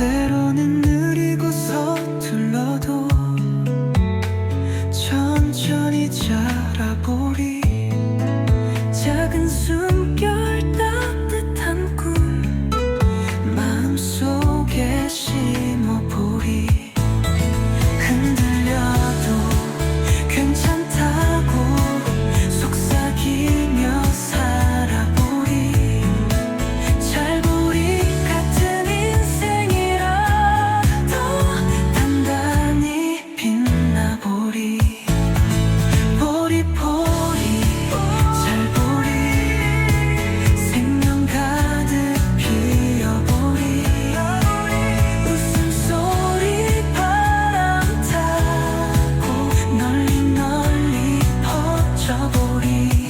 때로는 me.